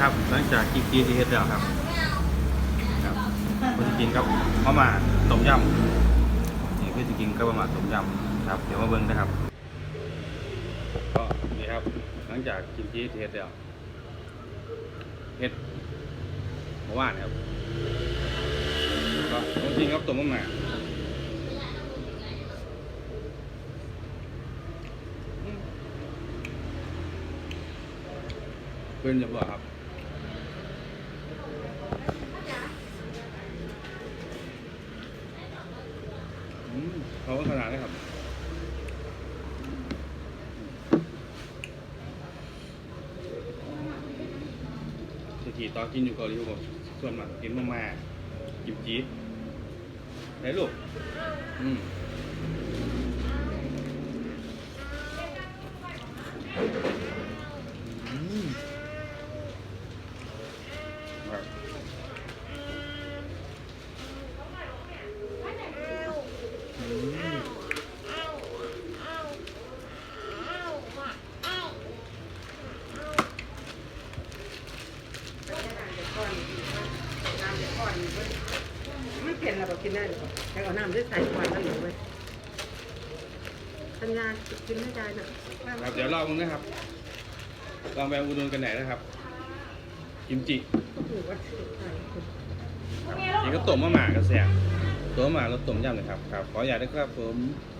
ครับหลังจากกินกีที่เฮ็ดแล้วครับครับคนจะกินกับมะม่าต้มยำนี่คือจะกินกับมะม่าต้มยำครับ เดี๋ยวมาเบิ่งนะครับก็นี่ครับหลังจากกินกีที่เฮ็ดแล้วเฮ็ดเมื่อวานครับก็ต้องกินกับต้มมะม่าอืมเป็นจะบอกครับ เขาก็ขนาดนี้ครับสถีตอนกินอยู่เกาหลีผมส่วนมากกินมาม่ากิมจิไหนลูก อืมอืมครับ อืม ไม่เผ็ดเรากินได้หรือเปล่าแต่เอาน้ำด้วยใส่ก่อนแล้วหรือไว้สัญญากินไม่ได้นะครับเดี๋ยวลองดูนะครับ ลองไปอุดหนุนกันไหนนะครับ กิมจิถือว่าใส่ครับนี่ก็ต้มมะหม่ากันเสียต้มมะหม่ารสต้มยำเลยครับครับ ขออยากได้ครับผมอ